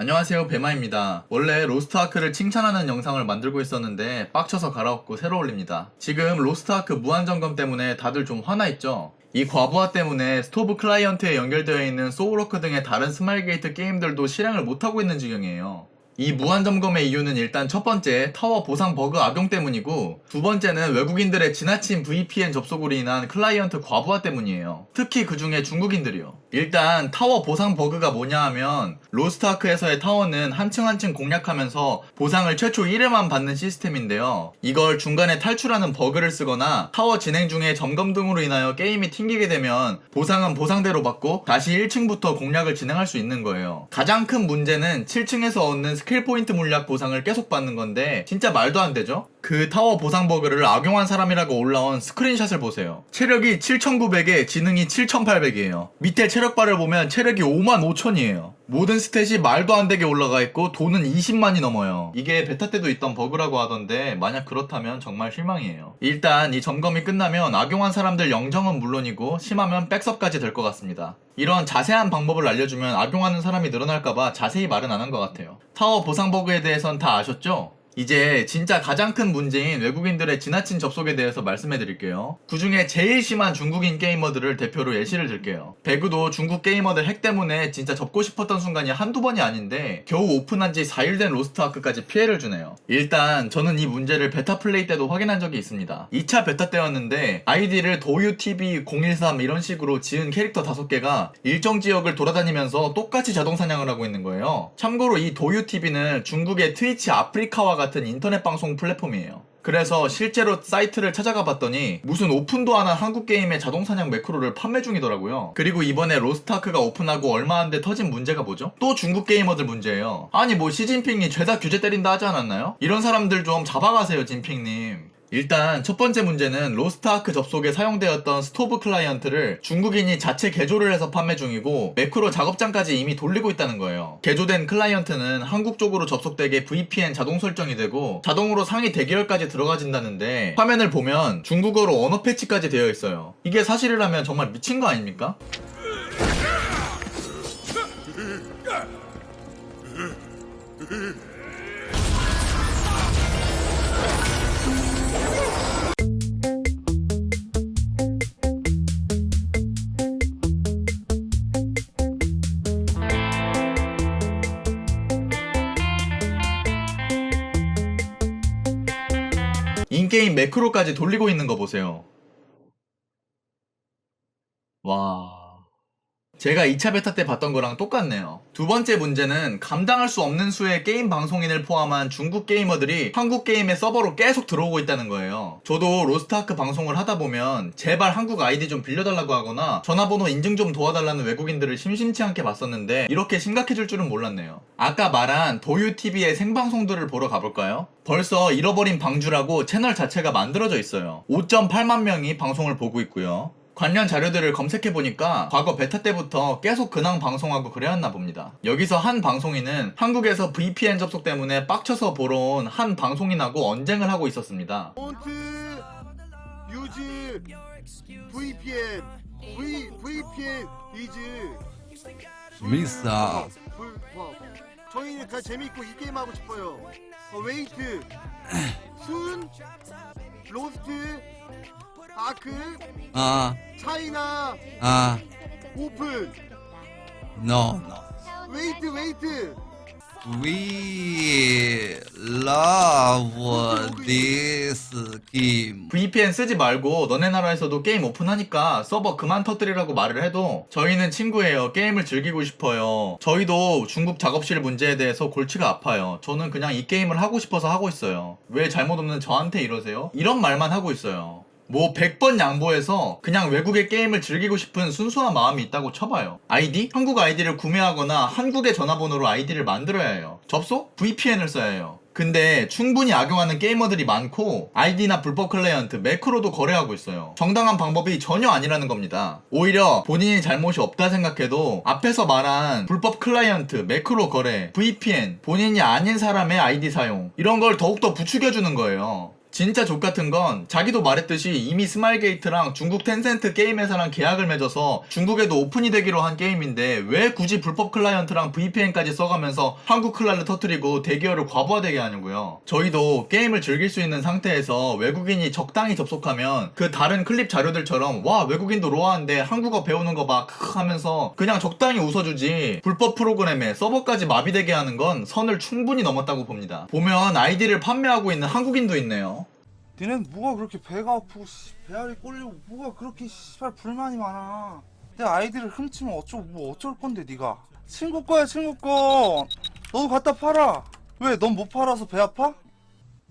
안녕하세요 배마입니다. 원래 로스트아크를 칭찬하는 영상을 만들고 있었는데 빡쳐서 갈아엎고 새로 올립니다. 지금 로스트아크 무한점검 때문에 다들 좀 화나있죠? 이 과부하 때문에 스토브 클라이언트에 연결되어 있는 소울워크 등의 다른 스마일 게이트 게임들도 실행을 못하고 있는 지경이에요. 이 무한 점검의 이유는 일단 첫 번째 타워 보상 버그 악용 때문이고 두 번째는 외국인들의 지나친 VPN 접속으로 인한 클라이언트 과부하 때문이에요. 특히 그 중에 중국인들이요. 일단 타워 보상 버그가 뭐냐 하면 로스트아크에서의 타워는 한 층 한 층 공략하면서 보상을 최초 1회만 받는 시스템인데요. 이걸 중간에 탈출하는 버그를 쓰거나 타워 진행 중에 점검 등으로 인하여 게임이 튕기게 되면 보상은 보상대로 받고 다시 1층부터 공략을 진행할 수 있는 거예요. 가장 큰 문제는 7층에서 얻는 스킬 포인트 물약 보상을 계속 받는 건데 진짜 말도 안 되죠? 그 타워 보상 버그를 악용한 사람이라고 올라온 스크린샷을 보세요. 체력이 7,900에 지능이 7,800이에요. 밑에 체력바를 보면 체력이 5만 5천이에요. 모든 스탯이 말도 안 되게 올라가 있고 돈은 20만이 넘어요. 이게 베타 때도 있던 버그라고 하던데 만약 그렇다면 정말 실망이에요. 일단 이 점검이 끝나면 악용한 사람들 영정은 물론이고 심하면 백섭까지 될 것 같습니다. 이런 자세한 방법을 알려주면 악용하는 사람이 늘어날까봐 자세히 말은 안 한 것 같아요. 타워 보상 버그에 대해선 다 아셨죠? 이제 진짜 가장 큰 문제인 외국인들의 지나친 접속에 대해서 말씀해 드릴게요. 그 중에 제일 심한 중국인 게이머들을 대표로 예시를 들게요. 배그도 중국 게이머들 핵 때문에 진짜 접고 싶었던 순간이 한두 번이 아닌데 겨우 오픈한 지 4일 된 로스트아크까지 피해를 주네요. 일단 저는 이 문제를 베타 플레이 때도 확인한 적이 있습니다. 2차 베타 때였는데 아이디를 도유TV013 이런 식으로 지은 캐릭터 5개가 일정 지역을 돌아다니면서 똑같이 자동 사냥을 하고 있는 거예요. 참고로 이 도유TV는 중국의 트위치 아프리카와 같은 인터넷 방송 플랫폼이에요. 그래서 실제로 사이트를 찾아가 봤더니 무슨 오픈도 안 한 한국 게임의 자동 사냥 매크로를 판매 중이더라고요. 그리고 이번에 로스트아크가 오픈하고 얼마 안 돼 터진 문제가 뭐죠? 또 중국 게이머들 문제예요. 아니 뭐 시진핑이 죄다 규제 때린다 하지 않았나요? 이런 사람들 좀 잡아가세요, 진핑님. 일단 첫 번째 문제는 로스트아크 접속에 사용되었던 스토브 클라이언트를 중국인이 자체 개조를 해서 판매 중이고 매크로 작업장까지 이미 돌리고 있다는 거예요. 개조된 클라이언트는 한국 쪽으로 접속되게 VPN 자동 설정이 되고 자동으로 상위 대기열까지 들어가진다는데 화면을 보면 중국어로 언어 패치까지 되어 있어요. 이게 사실이라면 정말 미친 거 아닙니까? 인게임 매크로까지 돌리고 있는 거 보세요. 와. 제가 2차 베타 때 봤던 거랑 똑같네요. 두 번째 문제는 감당할 수 없는 수의 게임 방송인을 포함한 중국 게이머들이 한국 게임의 서버로 계속 들어오고 있다는 거예요. 저도 로스트아크 방송을 하다 보면 제발 한국 아이디 좀 빌려달라고 하거나 전화번호 인증 좀 도와달라는 외국인들을 심심치 않게 봤었는데 이렇게 심각해질 줄은 몰랐네요. 아까 말한 도유TV의 생방송들을 보러 가볼까요? 벌써 잃어버린 방주라고 채널 자체가 만들어져 있어요. 5.8만 명이 방송을 보고 있고요. 관련 자료들을 검색해 보니까 과거 베타 때부터 계속 근황 방송하고 그래왔나 봅니다. 여기서 한 방송인은 한국에서 VPN 접속 때문에 빡쳐서 보러 온 한 방송인하고 언쟁을 하고 있었습니다. 폰트 유즈 VPN V VPN 이즈 미스터 저희는 다 재밌고 이 게임 하고 싶어요. 어, 웨이트 순 로스트 아크 아, 차이나 아, 오픈 no, no. 웨이트 웨이트 We love this game. VPN 쓰지 말고 너네 나라에서도 게임 오픈하니까 서버 그만 터뜨리라고 말을 해도 저희는 친구예요. 게임을 즐기고 싶어요. 저희도 중국 작업실 문제에 대해서 골치가 아파요. 저는 그냥 이 게임을 하고 싶어서 하고 있어요. 왜 잘못 없는 저한테 이러세요? 이런 말만 하고 있어요. 뭐 100번 양보해서 그냥 외국의 게임을 즐기고 싶은 순수한 마음이 있다고 쳐봐요. 아이디? 한국 아이디를 구매하거나 한국의 전화번호로 아이디를 만들어야 해요. 접속? VPN을 써야 해요. 근데 충분히 악용하는 게이머들이 많고 아이디나 불법 클라이언트, 매크로도 거래하고 있어요. 정당한 방법이 전혀 아니라는 겁니다. 오히려 본인이 잘못이 없다 생각해도 앞에서 말한 불법 클라이언트, 매크로 거래, VPN, 본인이 아닌 사람의 아이디 사용 이런 걸 더욱더 부추겨주는 거예요. 진짜 족 같은 건 자기도 말했듯이 이미 스마일게이트랑 중국 텐센트 게임 회사랑 계약을 맺어서 중국에도 오픈이 되기로 한 게임인데 왜 굳이 불법 클라이언트랑 VPN까지 써가면서 한국 클라를 터트리고 대기열을 과부하되게 하냐고요. 저희도 게임을 즐길 수 있는 상태에서 외국인이 적당히 접속하면 그 다른 클립 자료들처럼 와 외국인도 로아인데 한국어 배우는 거봐 크크 하면서 그냥 적당히 웃어주지 불법 프로그램에 서버까지 마비되게 하는 건 선을 충분히 넘었다고 봅니다. 보면 아이디를 판매하고 있는 한국인도 있네요. 니넨 뭐가 그렇게 배가 아프고 씨, 배알이 꼴리고 뭐가 그렇게 씨발 불만이 많아. 내 아이디를 훔치면 어쩌고 뭐 어쩔 건데 니가? 친구 거야 친구 거. 너도 갖다 팔아. 왜 넌 못 팔아서 배 아파?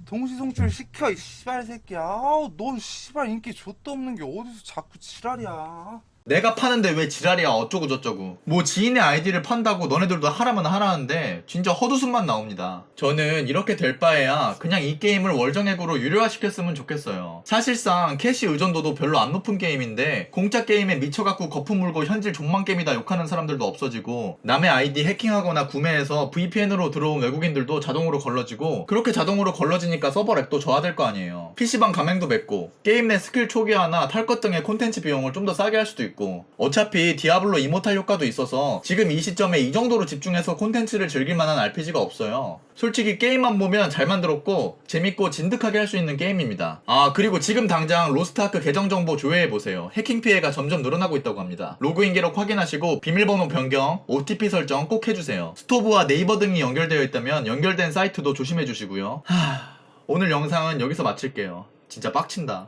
동시송출 시켜 이 씨발 새끼야. 아우 넌 씨발 인기 좆도 없는 게 어디서 자꾸 지랄이야 내가 파는데 왜 지랄이야? 어쩌고 저쩌고. 뭐 지인의 아이디를 판다고 너네들도 하라면 하라는데 진짜 헛웃음만 나옵니다. 저는 이렇게 될 바에야 그냥 이 게임을 월정액으로 유료화 시켰으면 좋겠어요. 사실상 캐시 의존도도 별로 안 높은 게임인데 공짜 게임에 미쳐갖고 거품 물고 현질 존망 게임이다 욕하는 사람들도 없어지고 남의 아이디 해킹하거나 구매해서 VPN으로 들어온 외국인들도 자동으로 걸러지고 그렇게 자동으로 걸러지니까 서버 렉도 저하될 거 아니에요. PC방 가맹도 맺고 게임 내 스킬 초기화나 탈 것 등의 콘텐츠 비용을 좀 더 싸게 할 수도 있고 어차피 디아블로 이모탈 효과도 있어서 지금 이 시점에 이 정도로 집중해서 콘텐츠를 즐길 만한 RPG가 없어요. 솔직히 게임만 보면 잘 만들었고 재밌고 진득하게 할 수 있는 게임입니다. 아 그리고 지금 당장 로스트아크 계정 정보 조회해 보세요. 해킹 피해가 점점 늘어나고 있다고 합니다. 로그인 기록 확인하시고 비밀번호 변경, OTP 설정 꼭 해주세요. 스토브와 네이버 등이 연결되어 있다면 연결된 사이트도 조심해 주시고요. 하... 오늘 영상은 여기서 마칠게요. 진짜 빡친다.